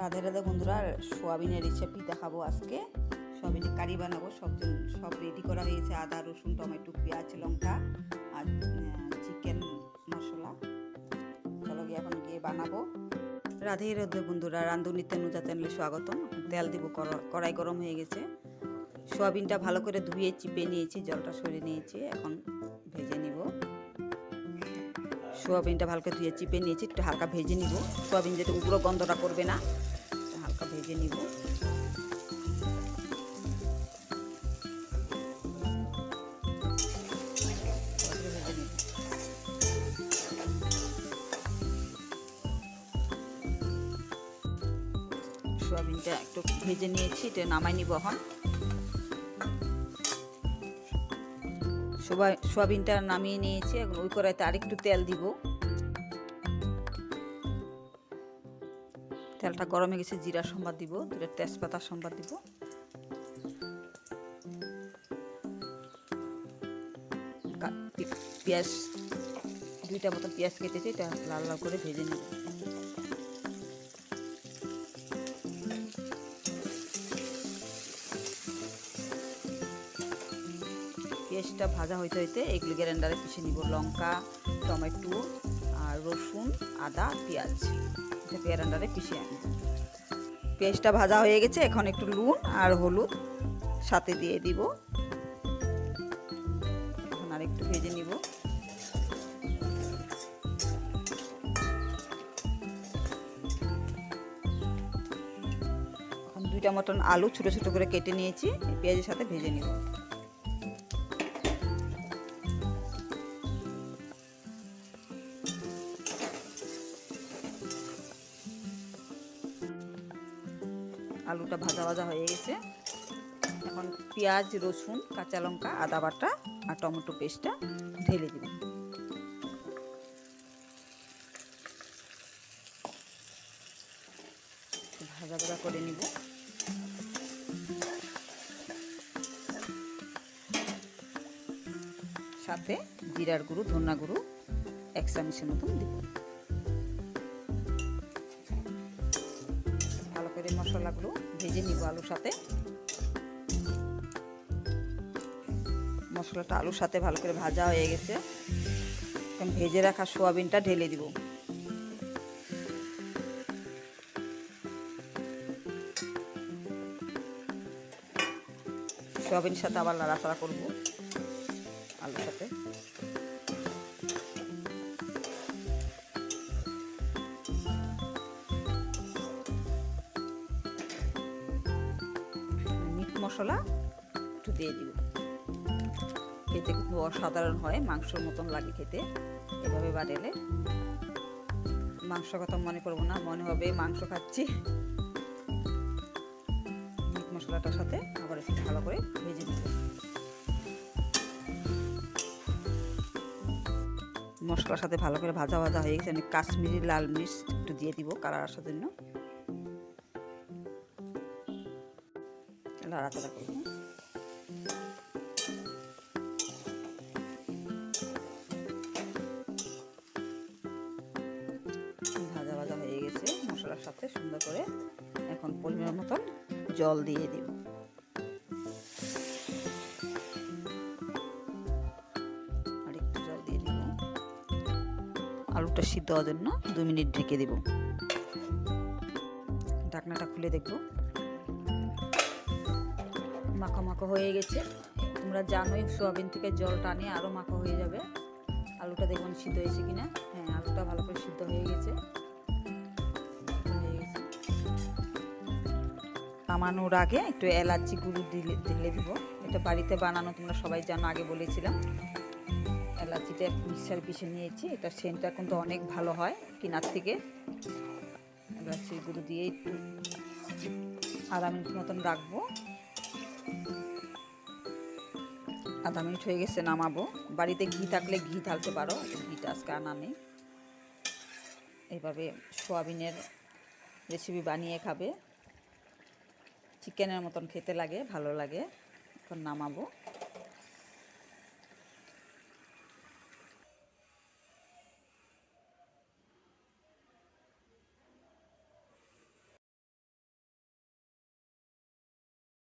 রাধে রাধে বন্ধুরা সোয়াবিনের রেসিপি দেখাবো আজকে। সোয়াবিনের কারি বানাবো, সব সব রেডি করা হয়েছে, আদা, রসুন, টমেটো, পেঁয়াজ, লঙ্কা আর চিকেন মশলা। চলো গিয়ে এখন গিয়ে বানাবো। রাধে রাধে বন্ধুরা রান্ধুনিতে নুজা চ্যানেলে স্বাগতম। তেল দিব কড়া- কড়াই গরম হয়ে গেছে। সোয়াবিনটা ভালো করে ধুয়ে, চিপে নিয়েছি, জলটা সরিয়ে নিয়েছি, এখন ভেজে নিব। সোয়াবিনটা ভালো করে ধুয়ে চিপে নিয়েছি, একটু হালকা ভেজে নিব সোয়াবিন যেটা উগ্র গন্ধটা করবে না হালকা ভেজে নিব। সোয়াবিনটা একটু ভেজে নিয়েছি, এটা নামাই নিব এখন সোয়া- সোয়াবিনটা নামিয়ে নিয়েছি। এখন ওই কড়াইতে আরেকটু তেল দিব। তেলটা গরমে গেছে, জিরা সম্বাদ দিব, দুটো তেজপাতা সম্বাদ দিব। পেঁয়াজ, দুইটা মতো পেঁয়াজ কেটেছি, এটা লাল লাল করে ভেজে নিব। পেঁয়াজটা ভাজা হইতে হইতে এগুলি গ্যারেন্ডারে পিষে নিব লঙ্কা, টমেটো আর রসুন, আদা, পেঁয়াজ। এটা গ্যারেন্ডারে পিষে আনি। পেঁয়াজটা ভাজা হয়ে গেছে, এখন একটু নুন আর হলুদ সাথে দিয়ে দিব। এখন আর একটু ভেজে নিব। দুইটা মতন আলু ছোটো ছোটো করে কেটে নিয়েছি, পেঁয়াজের সাথে ভেজে নিব। আলুটা ভাজা ভাজা হয়ে গেছে। এখন পেঁয়াজ, রসুন, কাঁচা লঙ্কা, আদা বাটা আর টমেটো পেস্টটা ঢেলে দিব। ভাজা ভাজা করে নিব। সাথে জিরার গুঁড়ো ধনা গুঁড়ো, এক চামচের মতন দিব। মশলাগুলো ভেজে নিব আলুর সাথে। মশলাটা আলুর সাথে ভালো করে ভাজা হয়ে গেছে। ভেজে রাখা সোয়াবিনটা ঢেলে দিব। সোয়াবিনের সাথে আবার নাড়াচাড়া করব আলুর সাথে। মশলা একটু দিয়ে দিব। খেতে কিন্তু অসাধারণ হয়, মাংসর মতন লাগে খেতে। এভাবে বাড়েলে মাংস কথা মনে করব না, মনে হবে মাংস খাচ্ছি। মিট মশলাটার সাথে আবার একটু ভালো করে ভেজে দিব মশলার সাথে ভালো করে ভাজা ভাজা হয়ে গেছে আমি কাশ্মীরি লাল মির্চ একটু দিয়ে দিব কালার আসার জন্য। নাড়াচাড়া করব ভাজা ভাজা হয়ে গেছে মশলার সাথে, সুন্দর করে এখন পরিমাণ মতন জল দিয়ে দিব। আর একটু জল দিয়ে দিব। আলুটা সিদ্ধ হওয়ার জন্য দু মিনিট ঢেকে দেব। ঢাকনাটা খুলে দেখব। মাখো মাখো হয়ে গেছে। তোমরা জানোই সোয়াবিন থেকে জল টানে আরও মাখো হয়ে যাবে। আলুটা দেখবেন সিদ্ধ হয়েছে কিনা। হ্যাঁ আলুটা ভালো করে সিদ্ধ হয়ে গেছে। হয়ে গেছে নামানোর আগে একটু এলাচি গুঁড়ো দিলে ঢেলে দিব। এটা বাড়িতে বানানো, তোমরা সবাই জানো, আগে বলেছিলাম। এলাচিটা মিক্সার পিষে নিয়েছি। এটা সেন্টটা কিন্তু অনেক ভালো হয় কিনার থেকে। এলাচি গুঁড়ো দিয়ে একটু আধা মিনিট মতন রাখব। আধা মিনিট হয়ে গেছে, নামাবো। বাড়িতে ঘি থাকলে ঘি ঢালতে পারো ঘিটা আজকে আনা নেই এইভাবে সোয়াবিনের রেসিপি বানিয়ে খাবে। চিকেনের মতন খেতে লাগে, ভালো লাগে। এখন নামাবো।